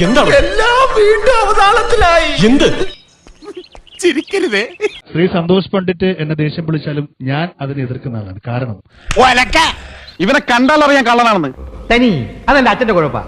എന്താണ്? എല്ലാം വീണ്ടും അവതാളത്തിലായി. എന്ത്? ചിരിക്കരുതേ. ശ്രീ സന്തോഷ് പണ്ഡിറ്റ് എന്നെ ദേഷ്യം വിളിച്ചാലും ഞാൻ അതിനെ എതിർക്കുന്ന ആളാണ്. കാരണം? ഇവനെ കണ്ടാൽ അറിയാൻ കള്ളനാണെന്ന്. തനി അതെന്റെ അച്ഛന്റെ കുഴപ്പ.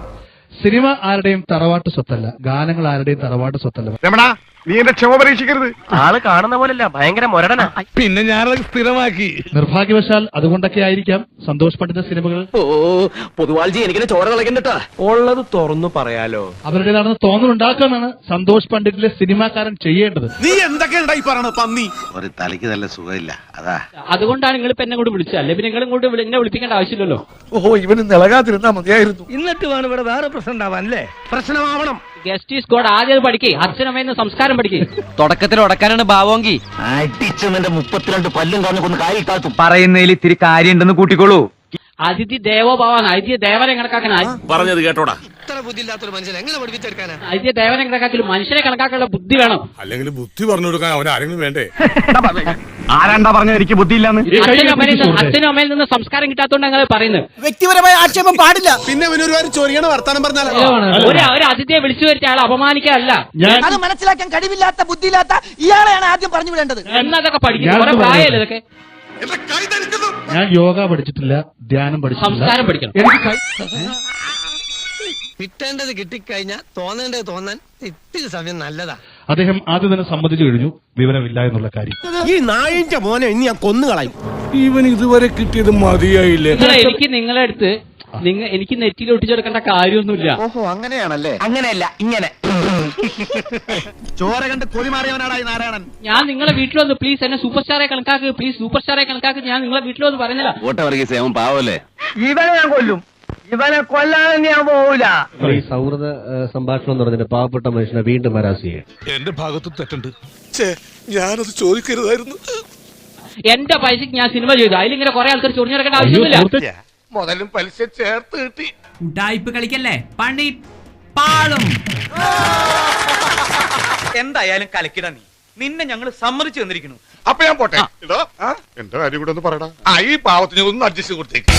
സിനിമ ആരുടെയും തറവാട്ട് സ്വത്തല്ല ഗാനങ്ങൾ ആരുടെയും തറവാട്ട് സ്വത്തല്ല. രമണ നീ എന്റെ ക്ഷമ പരീക്ഷിക്കരുത്. ആൾ കാണുന്ന പോലല്ല ഭയങ്കര മൊരടന. പിന്നെ ഞാനത് സ്ഥിരമാക്കി. നിർഭാഗ്യവശാൽ അതുകൊണ്ടൊക്കെ ആയിരിക്കാം സന്തോഷ് പണ്ഡിറ്റ് സിനിമകൾ. ഓ പൊതുവാൾജി എനിക്കിനെ ചോര കളക്കണ്ടട്ടാ ഉള്ളത് തുറന്നു പറയാലോ. അവരുടേതാണെന്ന് തോന്നുന്നുണ്ടാക്കാനാണ് സന്തോഷ് പണ്ഡിറ്റിലെ സിനിമാക്കാരൻ ചെയ്യേണ്ടത്. നീ എന്തൊക്കെ ഉണ്ടായി പറയണ പന്നി? ഒരു തലയ്ക്ക് നല്ല സുഖമില്ല. അതാ. അതുകൊണ്ടാണ് നിങ്ങൾ ഇപ്പൊ എന്നെ കൂടെ വിളിച്ചത്. അല്ലെ? പിന്നെ നിങ്ങൾ ഇങ്ങോട്ട് വിളി- എന്നെ വിളിപ്പിക്കേണ്ട ആവശ്യമില്ലല്ലോ. ഓ ഇവന് നിളകാതിരുന്നാ മതിയായിരുന്നു. എന്നിട്ട് വേണം ഇവിടെ വേറെ പ്രശ്നം ഉണ്ടാവാൻ അല്ലേ? പ്രശ്നമാവണം. ഗസ്റ്റ് ഈസ് ഗോഡ് ആദ്യം അത് അച്ഛനമ്മയെന്ന് സംസ്കാരം പഠിക്കേ. തുടക്കത്തിൽ ഉടക്കാനാണ് ഭാവോങ്കി അടിച്ചു നിന്റെ മുപ്പത്തിരണ്ട് പല്ലും കളഞ്ഞു കൊന്ന് കായിൽ താത്തും പറയുന്നതിൽ ഇത്തിരി കാര്യമുണ്ടെന്ന് കൂട്ടിക്കോളൂ. അതിഥി ദേവോഭാവാണ് അതിഥി ദേവനെ കണക്കാക്കാൻ പറഞ്ഞത് കേട്ടോടാ. ദേവനെ കണക്കാക്കൽ മനുഷ്യനെ കണക്കാക്കാനുള്ള ബുദ്ധി വേണം. അല്ലെങ്കിൽ ബുദ്ധി പറഞ്ഞു കൊടുക്കാൻ അവൻ ആരെങ്കിലും വേണ്ടേ? ആരാണ്ടാ പറഞ്ഞ എനിക്ക് ബുദ്ധിയില്ലാന്ന്. അച്ഛനും അമ്മയിൽ നിന്ന് അച്ഛനും അമ്മയിൽ നിന്ന് സംസ്കാരം കിട്ടാത്തോണ്ട് അങ്ങനെ പറയുന്നത്. വ്യക്തിപരമായ ആക്ഷേപം പാടില്ല. പിന്നെ ചൊറിയണ വർത്താനം പറഞ്ഞാൽ ഒരു ഒരു അതിഥിയെ വിളിച്ചു വരുത്തിയ ആളെ അപമാനിക്കാനല്ല. ഞാൻ അത് മനസ്സിലാക്കാൻ കഴിവില്ലാത്ത ബുദ്ധിയില്ലാത്ത ഇയാളെയാണ് ആദ്യം പറഞ്ഞു വിടേണ്ടത്. എന്നതൊക്കെ പഠിക്കും ഞാൻ കുറെ പ്രായമല്ലേ ഇതൊക്കെ? ഞാൻ യോഗ പഠിച്ചിട്ടില്ല ധ്യാനം പഠിച്ചിട്ടില്ല. സംസ്കാരം പഠിക്കണം. കിട്ടേണ്ടത് കിട്ടിക്കഴിഞ്ഞാൽ തോന്നേണ്ടത് തോന്നാൻ ഇത്തിരി സമയം നല്ലതാ. അദ്ദേഹം ആദ്യം തന്നെ സമ്മതിച്ചു കഴിഞ്ഞു. വിവരമില്ല എന്നുള്ള കാര്യം. ഈ നായിന്റെ മോനെ ഇനി ഞാൻ കൊന്നു കളയും. ഇവൻ ഇതുവരെ കിട്ടിയത് മതിയായില്ലേ? എനിക്ക് നിങ്ങളെ അടുത്ത് നിങ്ങൾ എനിക്ക് നെറ്റിയിൽ ഒട്ടിച്ചെടുക്കേണ്ട കാര്യമൊന്നുമില്ല. ഓഹോ അങ്ങനെയാണല്ലേ? അങ്ങനെയല്ല ഇങ്ങനെ. ചോര കണ്ട് കൊതിമാറിയവനാടാ ഈ നാരായണൻ. ഞാൻ നിങ്ങളെ വീട്ടിൽ വന്ന് പ്ലീസ് എന്നെ സൂപ്പർ സ്റ്റാറെ കണക്കാക്ക് പ്ലീസ് സൂപ്പർ സ്റ്റാറെ കണക്കാക്ക് ഞാൻ നിങ്ങളെ വീട്ടിൽ വന്ന് പറയുന്നില്ല ഓട്ടവർഗീസ് അവൻ പാവല്ലേ? ഇവനെ ഞാൻ കൊല്ലും. ഇവനെ കൊല്ലാതെ ഞാൻ പോവില്ല ഈ സൗഹൃദ സംഭാഷണം എന്ന് പറഞ്ഞിട്ട് പാവപ്പെട്ട മനുഷ്യനെ വീണ്ടും ഹരാസ് എന്റെ ഭാഗത്ത് തെറ്റുണ്ട്. ഞാനത് ചോദിക്കരുതായിരുന്നു. എന്റെ പൈസക്ക് ഞാൻ സിനിമ ചെയ്തു. അതിലിങ്ങനെ കുറെ ആൾക്കാർ ചൊറിഞ്ഞു നടക്കേണ്ട ആവശ്യമില്ല മുതലും പലിശ ചേർത്ത് കിട്ടി. ഉഡായിപ്പ് കളിക്കല്ലേ? പണി പാളും. എന്തായാലും കലക്കിട നീ. നിന്നെ ഞങ്ങൾ സമ്മതിച്ചു തന്നിരിക്കുന്നു. അപ്പൊ ഞാൻ പോട്ടെ. എന്റെ കാര്യം കൂടെ ഒന്ന് പറയടാ. ആ ഈ പാവത്തിന് ഒന്ന് അഡ്ജസ്റ്റ് കൊടുത്തേക്ക്.